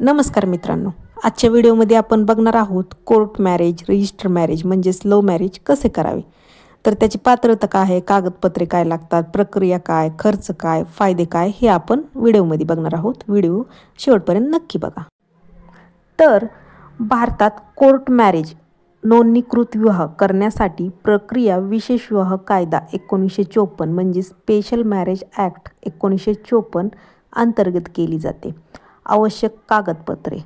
नमस्कार मित्रांनो. आजच्या व्हिडिओमध्ये आपण बघणार आहोत कोर्ट मॅरेज रजिस्टर मॅरेज म्हणजेच लव मॅरेज कसे करावे? तर त्याची पात्रता काय आहे कागदपत्रे काय लागतात प्रक्रिया काय खर्च काय फायदे काय हे आपण व्हिडिओमध्ये बघणार आहोत. व्हिडिओ शेवटपर्यंत नक्की बघा. तर भारतात कोर्ट मॅरेज नोंदणीकृत विवाह करण्यासाठी प्रक्रिया विशेष विवाह कायदा एकोणीसशे चोपन्न म्हणजे स्पेशल मॅरेज ॲक्ट एकोणीसशे चोपन्न अंतर्गत केली जाते. आवश्यक कागदपत्रे.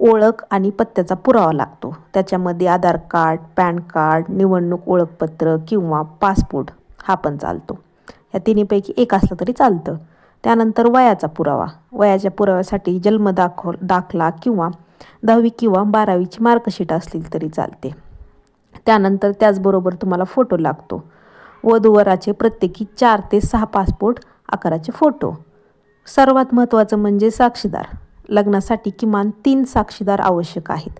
ओळख आणि पत्त्याचा पुरावा लागतो. त्याच्यामध्ये आधार कार्ड पॅन कार्ड निवडणूक ओळखपत्र किंवा पासपोर्ट हा पण चालतो. या तिन्हीपैकी एक असलं तरी चालतं. त्यानंतर वयाचा पुरावा. वयाच्या पुराव्यासाठी जन्म दाखव दाखला किंवा दहावी किंवा बारावीची मार्कशीट असली तरी चालते. त्यानंतर त्याचबरोबर तुम्हाला फोटो लागतो. वधूवराचे प्रत्येकी चार ते सहा पासपोर्ट आकाराचे फोटो. सर्वात महत्त्वाचं म्हणजे साक्षीदार. लग्नासाठी किमान तीन साक्षीदार आवश्यक आहेत.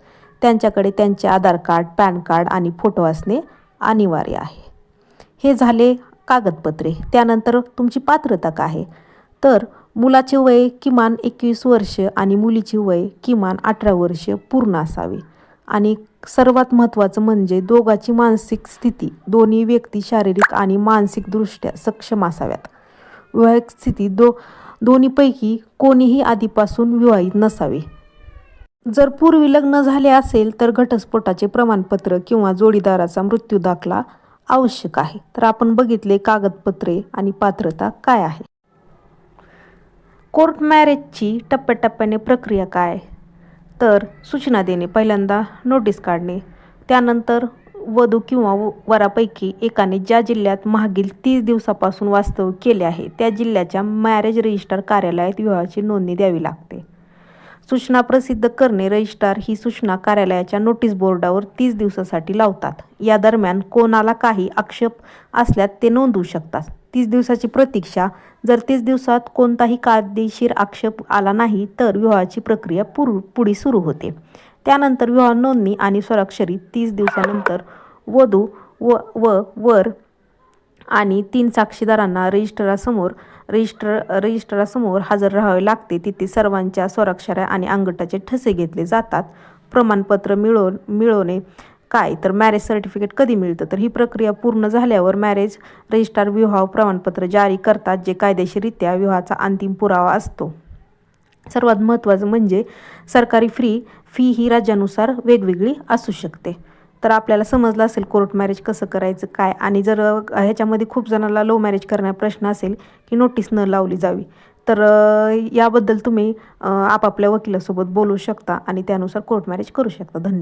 त्यांच्याकडे त्यांचे आधार कार्ड पॅन कार्ड आणि फोटो असणे अनिवार्य आहे. हे झाले कागदपत्रे. त्यानंतर तुमची पात्रता काय आहे? तर मुलाचे वय किमान एकवीस वर्ष आणि मुलीचे वय किमान अठरा वर्ष पूर्ण असावे. आणि सर्वात महत्त्वाचं म्हणजे दोघाची मानसिक स्थिती. दोन्ही व्यक्ती शारीरिक आणि मानसिकदृष्ट्या सक्षम असाव्यात. वैयक्तिक स्थिती दो दोन्हीपैकी कोणीही आधीपासून विवाहित नसावे. जर पूर्वी लग्न झाले असेल तर घटस्फोटाचे प्रमाणपत्र किंवा जोडीदाराचा मृत्यू दाखला आवश्यक आहे. तर आपण बघितले कागदपत्रे आणि पात्रता काय आहे. कोर्ट मॅरेजची टप्प्याटप्प्याने प्रक्रिया काय तर सूचना देणे पहिल्यांदा नोटीस काढणे त्यानंतर वधू किंवा वरापैकी एकाने ज्या जिल्ह्यात मागील तीस दिवसापासून वास्तव केले आहे त्या जिल्ह्याच्या मॅरेज रजिस्टर कार्यालयात विवाहाची नोंदणी द्यावी लागते. सूचना प्रसिद्ध करणे रजिस्ट्रार ही सूचना कार्यालयाच्या नोटीस बोर्डावर तीस दिवसासाठी लावतात. या दरम्यान कोणाला काही आक्षेप असल्यास ते नोंदवू शकतात. तीस दिवसाची प्रतीक्षा जर तीस दिवसात कोणताही कायदेशीर आक्षेप आला नाही तर विवाहाची प्रक्रिया पुर पुढे सुरू होते. त्यानंतर विवाह नोंदणी आणि स्वाक्षरी तीस दिवसानंतर वधू व व वर आणि तीन साक्षीदारांना रजिस्टरासमोर रजिस्टर रजिस्टरासमोर हजर राहावे लागते. तिथे सर्वांच्या स्वराक्षऱ्या आणि अंगठाचे ठसे घेतले जातात. प्रमाणपत्र मिळव मिळवणे काय? तर मॅरेज सर्टिफिकेट कधी मिळतं? तर ही प्रक्रिया पूर्ण झाल्यावर मॅरेज रजिस्ट्रार विवाह प्रमाणपत्र जारी करतात जे कायदेशीररित्या विवाहाचा अंतिम पुरावा असतो. सर्वात महत्त्वाचं म्हणजे सरकारी फ्री फी ही राज्यानुसार वेगवेगळी असू शकते. तर आपल्याला समजलं असेल कोर्ट मॅरेज कसं करायचं काय? आणि जर ह्याच्यामध्ये खूप जणांना लो मॅरेज करण्या प्रश्न असेल की नोटीस न लावली जावी तर याबद्दल तुम्ही आपापल्या वकिलासोबत बोलू शकता आणि त्यानुसार कोर्ट मॅरेज करू शकता. धन्यवाद.